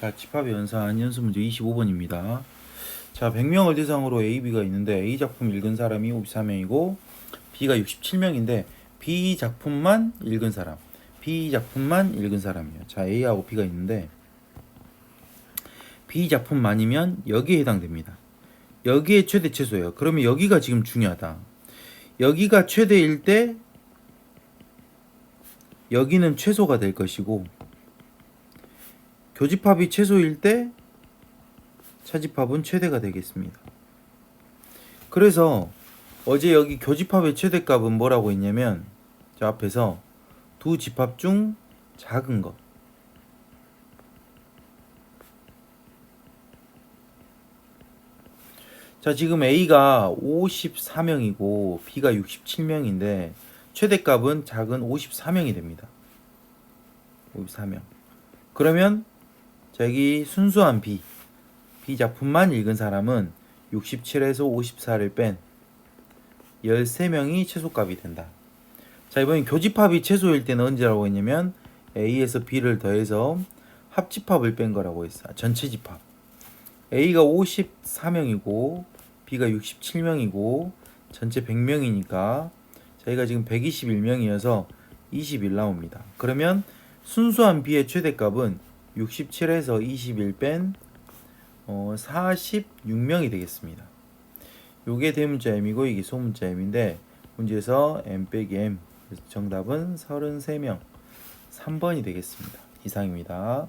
자, 집합의 연산 연습 문제 25번입니다. 자, 100명을 대상으로 A, B가 있는데 A 작품 읽은 사람이 54명이고 B가 67명인데 B 작품만 읽은 사람, B 작품만 읽은 사람이에요. 자, A하고 B가 있는데 B 작품만이면 여기에 해당됩니다. 여기에 최대 최소예요. 그러면 여기가 지금 중요하다. 여기가 최대일 때 여기는 최소가 될 것이고 교집합이 최소일 때 차집합은 최대가 되겠습니다. 그래서 어제 여기 교집합의 최대값은 뭐라고 했냐면 저 앞에서 두 집합 중 작은 것. 자, 지금 A가 54명이고 B가 67명인데 최대값은 작은 54명이 됩니다. 54명. 그러면 자, 여기 순수한 B, B 작품만 읽은 사람은 67에서 54를 뺀 13명이 최소값이 된다. 자, 이번엔 교집합이 최소일 때는 언제라고 했냐면 A에서 B를 더해서 합집합을 뺀 거라고 했어. 전체 집합. A가 54명이고 B가 67명이고 전체 100명이니까 저희가 지금 121명이어서 21 나옵니다. 그러면 순수한 B의 최대값은 67에서 21 뺀 어, 46명이 되겠습니다. 요게 대문자 M이고 이게 소문자 M인데 문제에서 M 빼기 M 정답은 33명 3번이 되겠습니다. 이상입니다.